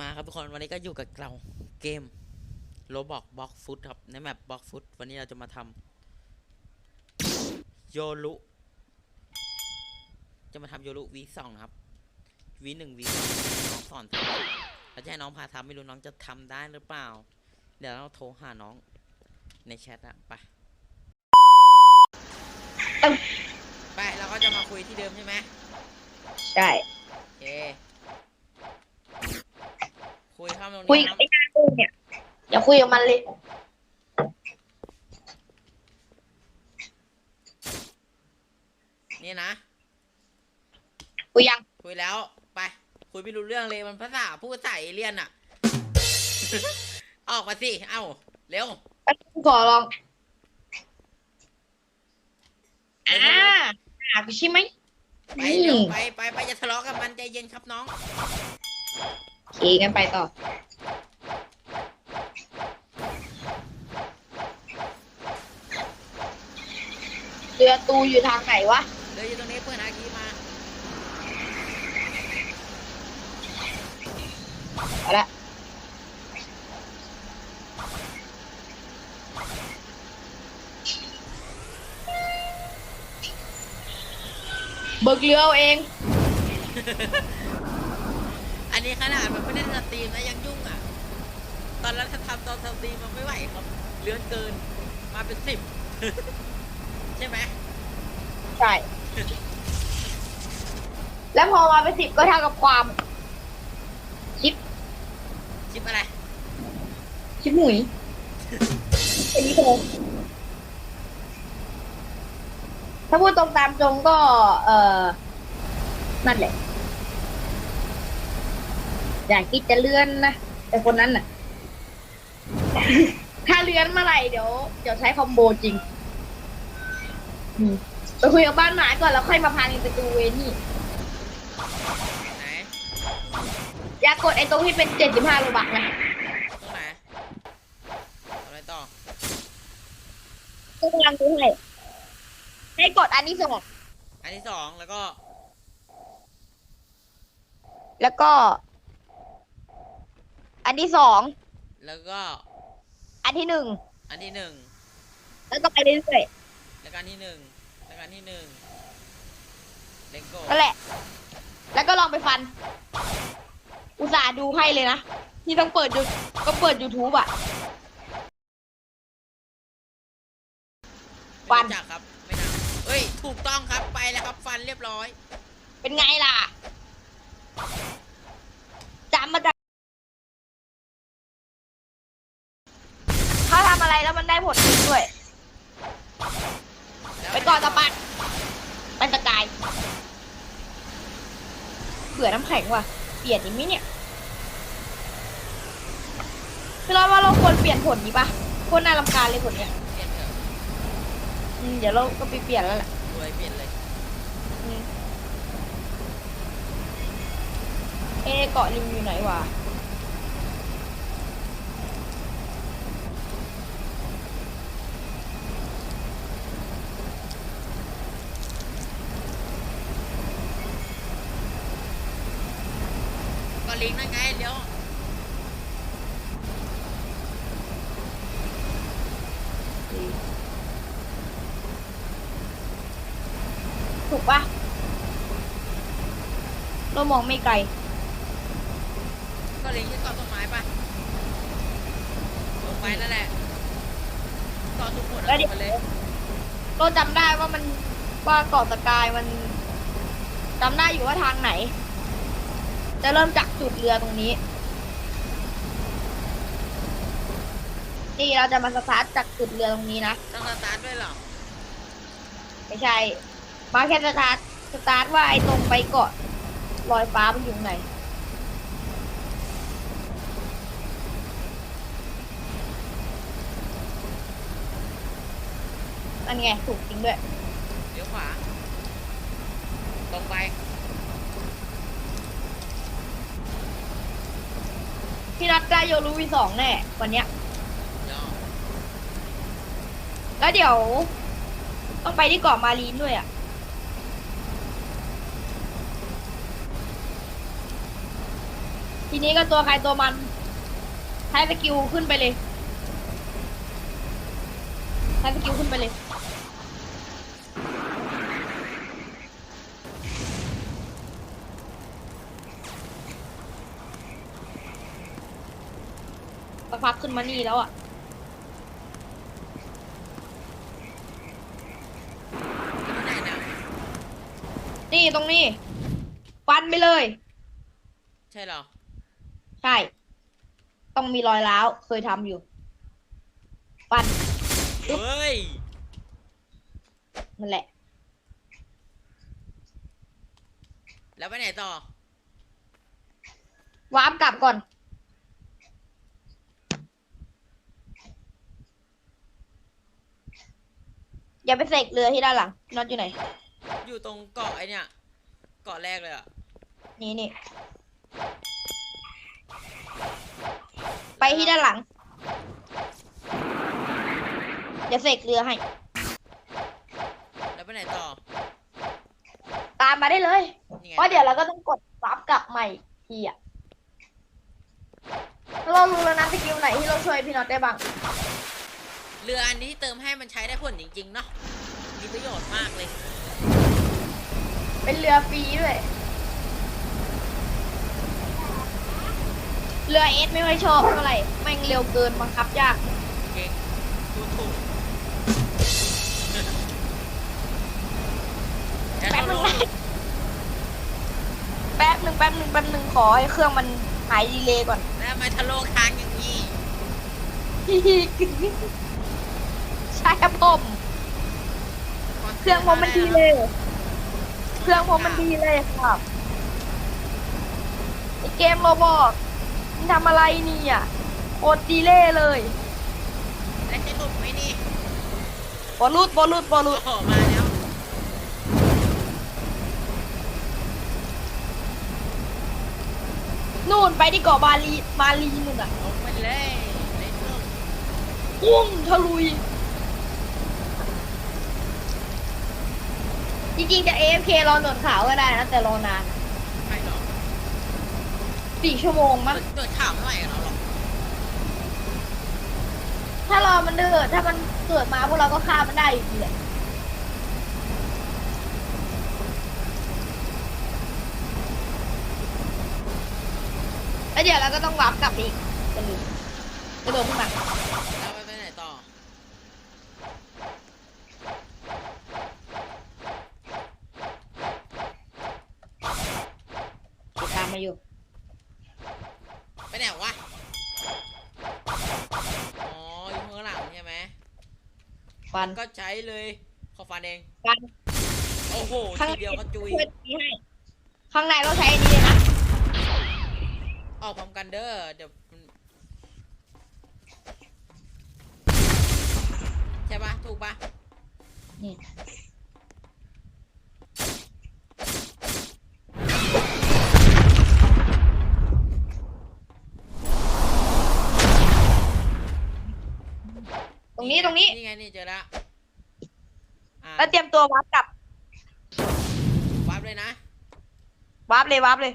มาครับทุกคนวันนี้ก็อยู่กับเราเกมโรบอกบ็อกฟุตครับในแมปบ็อกฟุตวันนี้เราจะมาทำโยรุจะมาทำโยรุวีสองครับวีหนึ่งวีสองน้องสอนทำเราจะให้น้องพาทำไม่รู้น้องจะทำได้หรือเปล่า เดี๋ยวเราโทรหาน้องในแชทอะไปไปเราก็จะมาคุยที่เดิมใช่ไหมใช่โอเค คุยเข้ามาตรงคุยนี้คกัรับบไอ้หน้าตู้เนี่ยอย่าคุยกับมันเลยนี่นะ คุยยังคุยแล้ว ไป คุยไม่รู้เรื่องเลยมันภาษาพูดภาษาเอเลี่ยนอะ ออกมาสิ เอ้า เร็วขอลองอ่าอ่าใช่ไหมไปอืเร็วมไปไปไปจะทะเลาะกับมันใจเย็นครับน้อง โอเคกันไปต่อ เรือตูอยู่ทางไหนวะเลยอยู่ตรงนี้เปิดอาคีมาเอาละเบิกเรือเอาเองอั นนี้ขนาดมันไม่ได้สตรีมนะยังยุ่งอะ ตอนนั้นถ้าทำตอนสตรีมมันไม่ไหวครับเลื่อนเกิน มาเป็นสิบใช่ไหมใช่ แล้วพอมาเป็นสิบก็เท่ากับความ ชิป ชิปอะไร ชิปหมุยเป็นนี้เลยถ้าพูดตรงตามตรงก็ เออนั่นแหละ อยากคิดจะเลื่อนนะแต่คนนั้นน่ะ ถ้าเลื่อนเมื่อไหร่เดี๋ยวเดี๋ยวใช้คอมโบจริงอืมไปคุยกับบ้านหมาก่อนแล้วค่อยมาพานินไปดูเวนี่ไหนอย่ากดไอ้ตรงที่เป็นเจ็ดสิบห้าโลบักนะตรงไหนทำอะไรต่อกำลังดูให้ให้กดอันนี้สองอันที่สองแล้วก็แล้วก็ อันที่สอง แล้วก็อันที่หนึ่ง อันที่หนึ่งแล้วก็ไปเรื่อยแล้วก็อันที่หนึ่งแล้วก็อันที่หนึ่งเลโก้ๆนั่นแหละ แล้วก็ลองไปฟัน อุตส่าห์ดูให้เลยนะ ที่ต้องเปิดยูก็เปิด YouTube อะ ฟัน ไม่รู้จักครับไม่นำเฮ้ย ถูกต้องครับไปแล้วครับฟันเรียบร้อย เป็นไงล่ะ ผลจริงด้วย ไปก่อนตะปัดไปสกายเผื่อน้ำแข็งว่ะ เปลี่ยนอีกไหมเนี่ยคือเราว่าเราควรเปลี่ยนผลดีปะโคนน่ารำคาญเลยผลเนี้ยเปลี่ยนเถอะอืมเดี๋ยวเราก็ไปเปลี่ยนแล้วแหละรวยเปลี่ยนเลยอืมเอะเกาะริมอยู่ไหนวะ ก็ลิงก์นั่นไงเดี๋ยว ถูกปะเรามองไม่ไกล ก็ลิงก์ที่ต่อต้นไม้ปะลงไปนั่นแหละ ต่อทุกคนแล้วเดี๋ยวไปเลยเราจำได้ว่ามันว่าเกาะสกายมันจำได้อยู่ว่าทางไหน จะเริ่มจากจุดเรือตรงนี้ นี่เราจะมาสตาร์ทจากจุดเรือตรงนี้นะต้องสตาร์ทด้วยเหรอ ไม่ใช่ มาแค่สตาร์ทสตาร์ทว่าไอ้ตรงไปเกาะลอยฟ้ามันอยู่ตรงไหนอันไงถูกจริงด้วยเดี๋ยวขวา ตรงไป พี่นัดได้โยรูวีสองแน่วันเนี้ยเดี๋ยวแล้วเดี๋ยว ต้องไปที่เกาะมารีนด้วยอะ ทีนี้ก็ตัวใครตัวมัน ใช้สกิลขึ้นไปเลย ใช้สกิลขึ้นไปเลยสักพักขึ้นมานี่แล้วอะที่ไหนนะนี่ตรงนี้ ฟันไปเลย ใช่เหรอ ใช่ ต้องมีรอยร้าว เคยทำอยู่ฟันเฮ้ย นั่นแหละ แล้วไปไหนต่อ วาร์ปกลับก่อน อย่าไปเสกเรือที่ด้านหลังน็อตอยู่ไหน อยู่ตรงเกาะไอเนี่ย เกาะแรกเลยอะนี่นี่ ไปที่ด้านหลังอย่าเสกเรือให้ แล้วไปไหนต่อ ตามมาได้เลย นี่ไงเพราะเดี๋ยวเราก็ต้องกดวาร์ปกลับใหม่ทีอะเรารู้แล้วนะสกิลไหนที่เราช่วยพี่น็อตได้บ้าง เรืออันนี้ที่เติมให้มันใช้ได้ผลจริงๆเนาะ มีประโยชน์มากเลย เป็นเรือฟรีด้วย เรือเอสไม่ค่อยชอบเท่าไหร่แม่งเร็วเกินบังคับยาก เก่งพูดถูกแล้วแป๊บเขานึลงงแป๊บหนึ่งแป๊บหนึ่งแป๊บหนึ่งขอให้เครื่องมันหายดีเลย์ก่อนแล้วทำไมทะโลกทางอย่างนี้ ใช่ครับผมเครื่องผมมันดีเลย เครื่องผมมันดีเลยครับไอเกมโรบอกมัน ทำอะไรนี่อะโคตรดีเลยเลยแล้วจะหลุดไหมนี่บอลลูดบอลลูดบอลลูโอ้ดโหมาแล้วนู่นไปที่เกาะบาลีมาลีนู่นอะลงไปเลยในร่มพุ่งทะลุย จริงๆจะ AFK รอหนวดขาวก็ได้นะแต่รอนานใครหรอ สี่ชั่วโมงมั้งโดดข่าวไม่ไหวกับเราหรอกถ้ารอมันเดือดถ้ามันเกิดมาพวกเราก็ฆ่ามันได้อยู่ดีแหละแล้วเดี๋ยวเราก็ต้องวาร์ปกลับไปอีกจะลืมกระโดดขึ้นมาแล้วไปไปไหนต่อ ติดตามมาอยู่ ไปไหนวะ อ๋ออยู่ข้างหลังใช่ไหมฟันก็ใช้เลย ขอฟันเอง ฟัน โอ้โหข้างทีในเดียวก็จุยช่วยตีให้ข้างในเราใช้อันนี้เลยนะ ออกพร้อมกันเด้อ เดี๋ยวมันใช่ปะถูกปะนี่ ตรงนี้ตรงนี้ นี่ไงนี่เจอละอะแล้วเตรียมตัววาร์ปกลับวาร์ปเลยนะ วาร์ปเลยวาร์ปเลย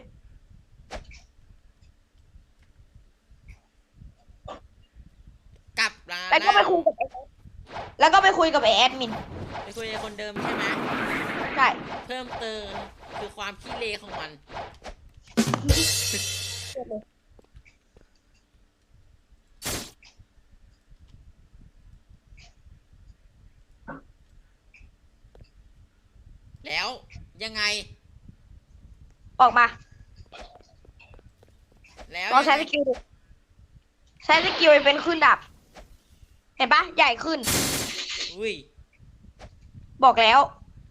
กลับลาแล้วก็ไปคุยกับไอ้แล้วก็ไปคุยกับไอแอดมินไปคุยกับคนเดิมใช่ไหมใช่ เพิ่มเติมคือความขี้เลของมัน แล้ว ยังไง ออกมาแล้วลองใช้ยังสไงกิลดูใช้สกิลเป็นขึ้นดับ เห็นปะใหญ่ขึ้น อุ้ย บอกแล้ว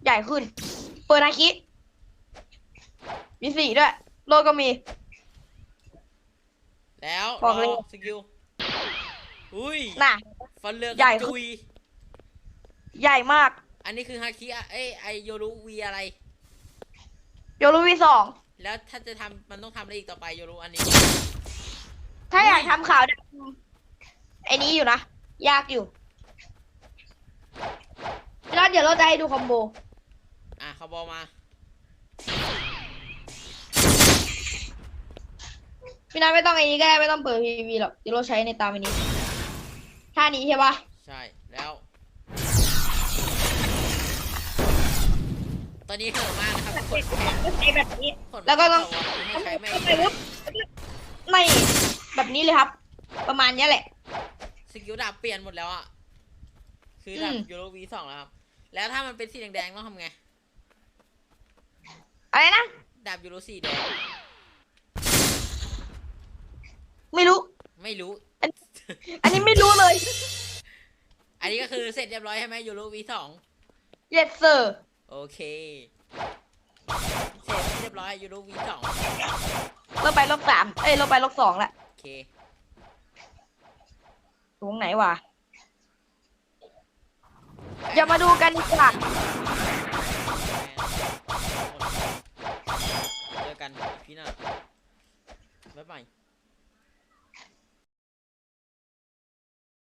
ใหญ่ขึ้น เปิดนาคิ มีสีด้วย โลก็มี แล้วบอกเลยรสกิล อุ้ย น่ะ ฟันเรือกใหญ่ระขึ้นจุย ใหญ่มาก อันนี้คือฮาคิอะเอ้ยไอโยรุวีอะไร โยรูวีสอง แล้วถ้าจะทำมันต้องทำอะไรอีกต่อไปโยรุอันนี้ ถ้าอยากทำข่าวดำไอ้นี้อยู่นะ ยากอยู่แล้วเดี๋ยวเราจะให้ดูคอมโบ อะเขาบอกมา พี่นัทไม่ต้องไอ้นี้ก็ได้ไม่ต้องเปิด PVP หรอกเดี๋ยวเราใช้ในตามอันนี้ท่านี้ใช่ปะใช่แล้ว อนนี้เหิมมากนะครับคนแพ้ก็ใช้แบบนี้คนแล้วก็ต้องให้ใช้ไม่เข้าไปปุ๊บไม่แบบนี้เลยครับ ประมาณเนี้ยแหละ สกิลดาบเปลี่ยนหมดแล้วอะ คือดาบอืม ยูโรวีสองแล้วครับ แล้วถ้ามันเป็นสีแดงๆต้องทำไง อะไรนะ ดาบยูโรสีแดง ไม่รู้ ไม่รู้ อันนี้ไม่รู้เลยอันนี้ก็คือเสร็จเรียบร้อยใช่ไหมยูโรวีสอง yes sir โอเคเสร็จเรียบร้อยยูโรวีสองลงไปลบสามเอ้ยลงไปลบสองละโอเคตรงไหนวะอย่ามาดูกันดีกว่าเจอกันพี่หน้าบ๊ายบาย